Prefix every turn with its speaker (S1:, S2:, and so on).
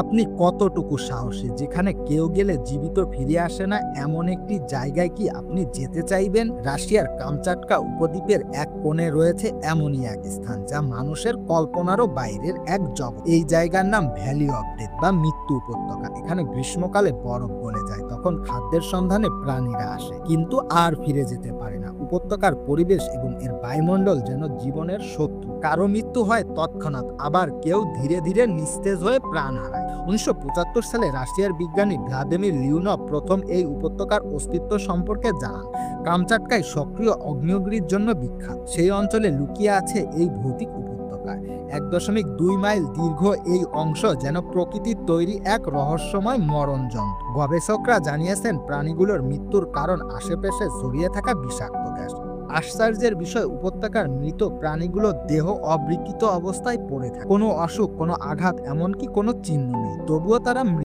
S1: আপনি কতটুকু সাহসী? যেখানে কেউ গেলে জীবিত ফিরে আসে না, এমন একটি জায়গায় কি আপনি যেতে চাইবেন? রাশিয়ার কামচাটকা উপদ্বীপের এক কোণে রয়েছে এমনই এক স্থান, যা মানুষের কল্পনারও বাইরের এক জগৎ। এই জায়গার নাম ভ্যালি অফ ডেথ বা মৃত্যু উপত্যকা। এখানে গ্রীষ্মকালে বরফ গলে যায়, তখন খাদ্যের সন্ধানে প্রাণীরা আসে, কিন্তু আর ফিরে যেতে পারে উপত্যকার পরিবেশ এবং এর বায়ুমণ্ডল যেন জীবনের শত্রু। কারও মৃত্যু হয় তৎক্ষণাৎ, আবার কেউ ধীরে ধীরে নিস্তেজ হয়ে প্রাণ হারায়। উনিশশো পঁচাত্তর সালে রাশিয়ার বিজ্ঞানী ভ্লাদিমির লিউনভ প্রথম এই উপত্যকার অস্তিত্ব সম্পর্কে জানান। কামচাটকায় সক্রিয় অগ্নিয়গিরির জন্য বিখ্যাত। সেই অঞ্চলে লুকিয়ে আছে এই ভৌতিক উপত্যকা। এক দশমিক দুই মাইল দীর্ঘ এই অংশ যেন প্রকৃতির তৈরি এক রহস্যময় মরণযন্ত্র। গবেষকরা জানিয়েছেন, প্রাণীগুলোর মৃত্যুর কারণ আশেপাশে ছড়িয়ে থাকা বিষাক্ত আশ্চর্যের বিষয়, উপত্যকার মৃত প্রাণীগুলো দেহ অবিকৃত অবস্থায় পড়ে থাকে। কোনো অসুখ, কোনো আঘাত, এমনকি কোনো চিহ্ন নেই। তবুও তারা